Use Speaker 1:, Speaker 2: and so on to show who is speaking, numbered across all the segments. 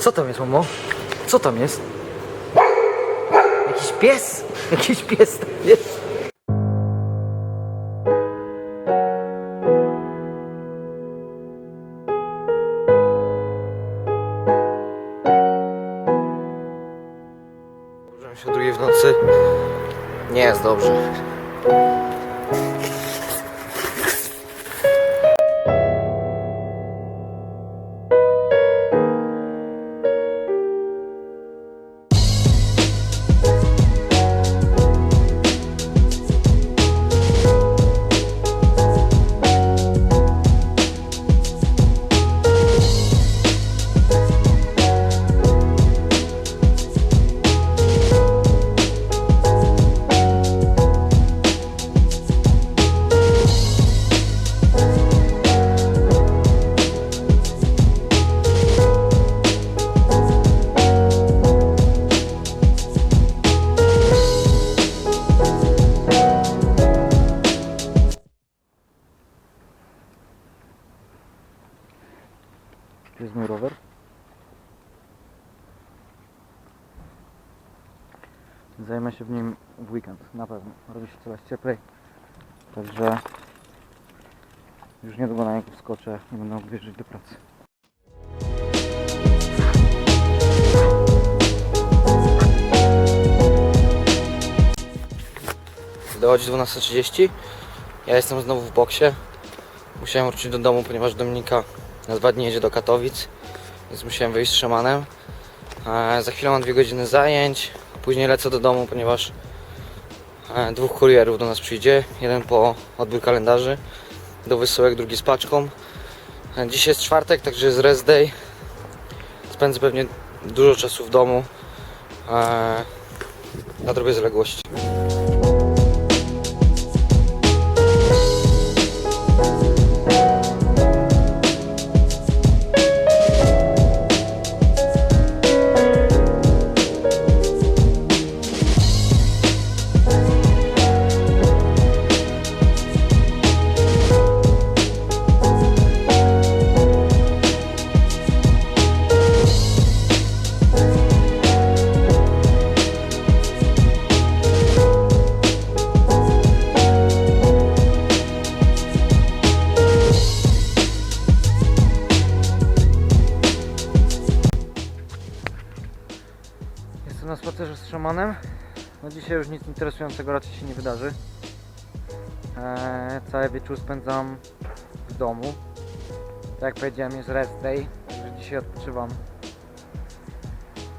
Speaker 1: Co tam jest, mamo? Co tam jest? Jakiś pies? Jakiś pies tam jest. Się o drugiej w nocy. Nie jest dobrze. Jest mój rower. Zajmę się w nim w weekend, na pewno. Robi się coraz cieplej. Także już niedługo na niego wskoczę i będę mógł wjeżdżać do pracy. Dochodzi 12.30. Ja jestem znowu w boksie. Musiałem wrócić do domu, ponieważ Dominika na dwa dni jedzie do Katowic, więc musiałem wyjść z szamanem. E, za chwilę mam dwie godziny zajęć, później lecę do domu, ponieważ e, dwóch kurierów do nas przyjdzie. Jeden po odbiór kalendarzy do wysyłek, drugi z paczką. E, dzisiaj jest czwartek, także jest rest day. Spędzę pewnie dużo czasu w domu. E, nadrobię zaległości. Jestem na spacerze z szamanem. No dzisiaj już nic interesującego raczej się nie wydarzy. Eee, cały wieczór spędzam w domu. Tak jak powiedziałem jest rest day, także dzisiaj odpoczywam.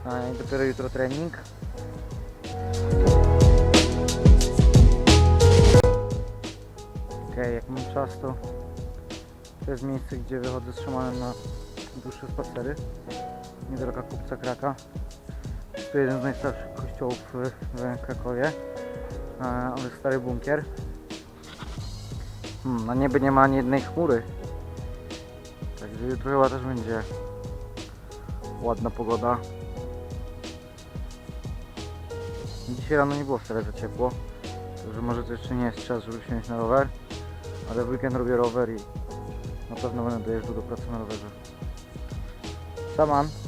Speaker 1: Eee, dopiero jutro trening. Okej, jak mam czas to to jest miejsce gdzie wychodzę z szamanem na dłuższe spacery. Niedaleko kupca Kraka. To jeden z najstarszych kościołów w, Krakowie. E, ale stary bunkier. Hmm, na niebie nie ma ani jednej chmury. Także jutro chyba też będzie ładna pogoda. Dzisiaj rano nie było wcale za ciepło. Także może to jeszcze nie jest czas, żeby wsiąść na rower. Ale w weekend robię rower i na pewno będę dojeżdżał do pracy na rowerze. Saman.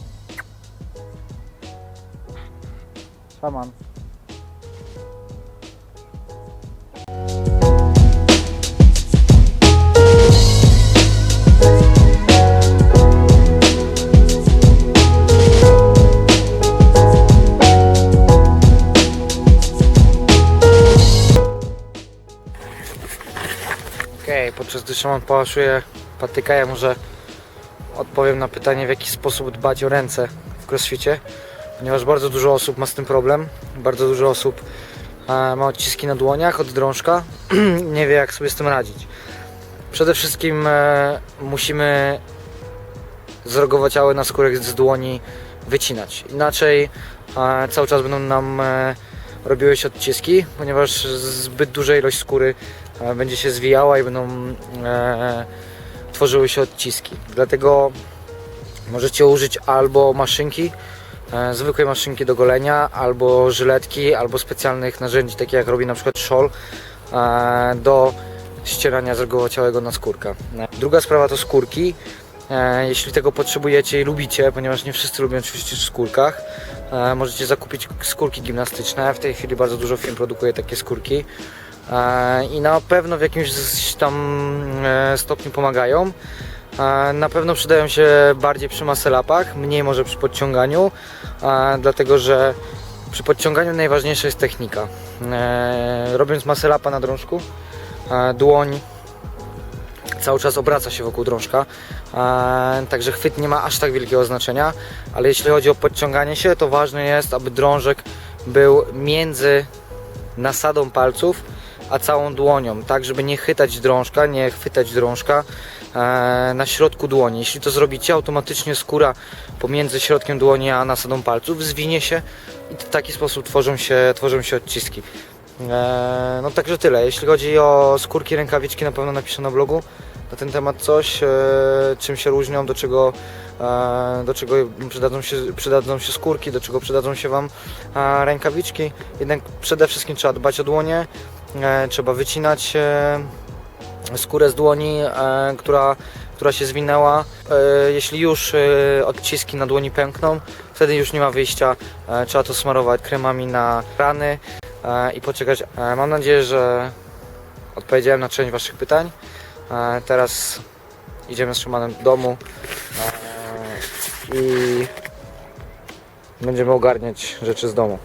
Speaker 1: Okej, podczas gdy Szymon pałaszuje patyka, ja może odpowiem na pytanie, w jaki sposób dbać o ręce w crossficie, ponieważ bardzo dużo osób ma z tym problem. Bardzo dużo osób e, ma odciski na dłoniach od drążka, nie wie jak sobie z tym radzić. Przede wszystkim e, musimy zrogowaciałe na skórek z dłoni wycinać. Inaczej e, cały czas będą nam robiły się odciski, ponieważ zbyt duża ilość skóry będzie się zwijała i będą tworzyły się odciski. Dlatego możecie użyć albo maszynki, zwykłej maszynki do golenia, albo żyletki, albo specjalnych narzędzi, takie jak robi na przykład Scholl, e, do ścierania zrogowaciałego na skórka. Druga sprawa to skórki. E, jeśli tego potrzebujecie i lubicie, ponieważ nie wszyscy lubią ćwiczyć w skórkach, e, możecie zakupić skórki gimnastyczne. W tej chwili bardzo dużo firm produkuje takie skórki e, i na pewno w jakimś tam e, stopniu pomagają. Na pewno przydają się bardziej przy maselapach, mniej może przy podciąganiu, dlatego że przy podciąganiu najważniejsza jest technika. E, Robiąc maselapa na drążku, dłoń cały czas obraca się wokół drążka, także chwyt nie ma aż tak wielkiego znaczenia, ale jeśli chodzi o podciąganie się, to ważne jest, aby drążek był między nasadą palców a całą dłonią, tak żeby nie chytać drążka, nie chwytać drążka na środku dłoni. Jeśli to zrobicie, automatycznie skóra pomiędzy środkiem dłoni a nasadą palców zwinie się i w taki sposób tworzą się, tworzą się odciski. E, no także tyle. Jeśli chodzi o skórki, rękawiczki, na pewno napiszę na blogu na ten temat coś, e, czym się różnią, do czego, e, do czego przydadzą się, przydadzą się skórki, do czego przydadzą się Wam e, rękawiczki. Jednak przede wszystkim trzeba dbać o dłonie, e, trzeba wycinać e, skórę z dłoni, e, która, która się zwinęła. E, jeśli już e, odciski na dłoni pękną, wtedy już nie ma wyjścia, trzeba to smarować kremami na rany i poczekać. Mam nadzieję, że odpowiedziałem na część Waszych pytań. Teraz idziemy z Szymanem do domu i będziemy ogarniać rzeczy z domu.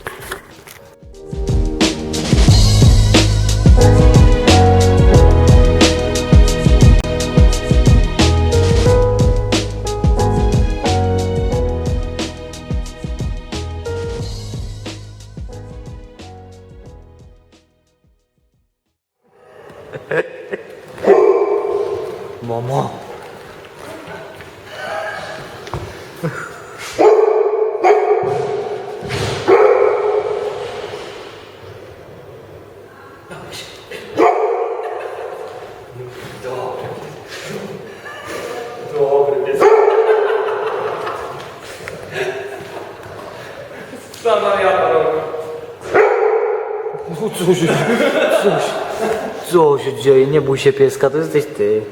Speaker 1: Mama. Co się, co, się- co się dzieje? Nie bój się pieska, to jesteś ty.